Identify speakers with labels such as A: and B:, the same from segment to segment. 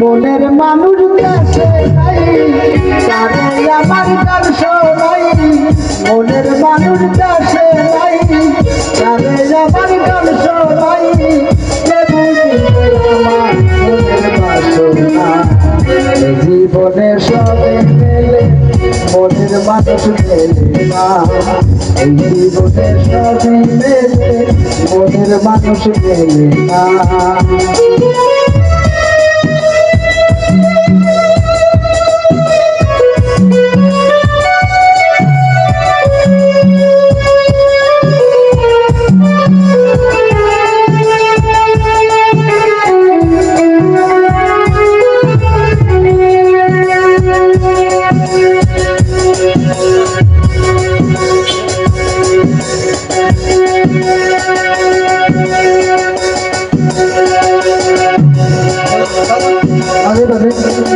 A: মনের মানুষ কাছে নাই, তারে আমার গান শোনাই মনের মানুষ কাছে নাই, তারে আমার গান শোনাই কে বুঝিবে আমার মনের বাসনা? এই জীবনে সবে মেলে মনের মানুষ মেলে না। এই জীবনে সবে মেলে মনের মানুষ মেলে না। আরে দাদা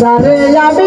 A: যারে আমি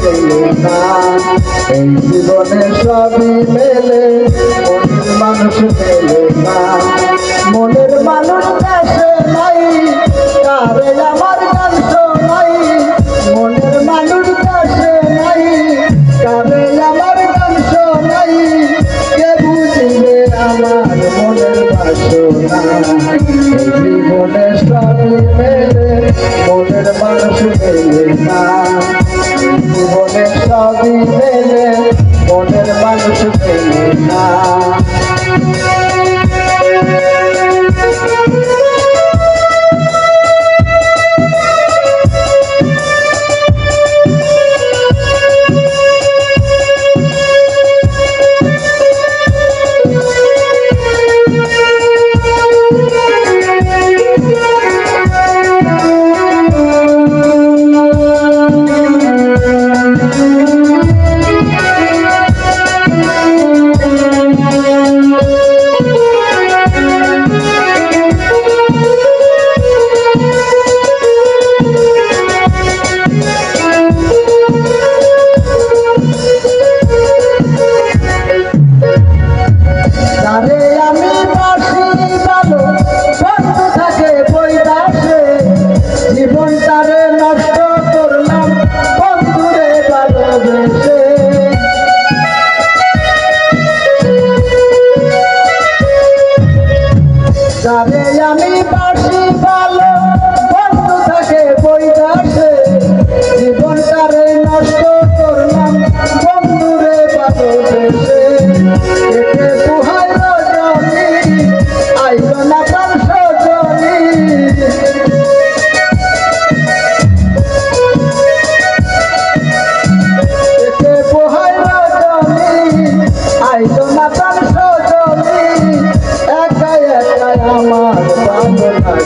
A: পেলে না। এই জীবনে সবই মেলে মানুষ পেলে না। মনের মানুষ কাছে নাই, কারে আমার গান শোনাই? মনের মানুষ কাছে নাই, কারে আমার গান শোনাই? কে বুঝিবে আমার মনের বাসনা? জীবনে সবই মেলে মনের মানুষ মেলে না জীবন তারে নষ্ট করলাম। বন্ধুরে ভালোবেসে। তারে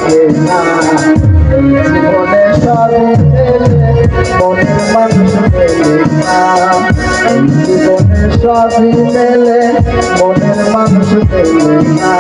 A: লাগে না জীবনে সবে মনের মানুষ পেলে না মেলে মনের মানুষ পেলে না।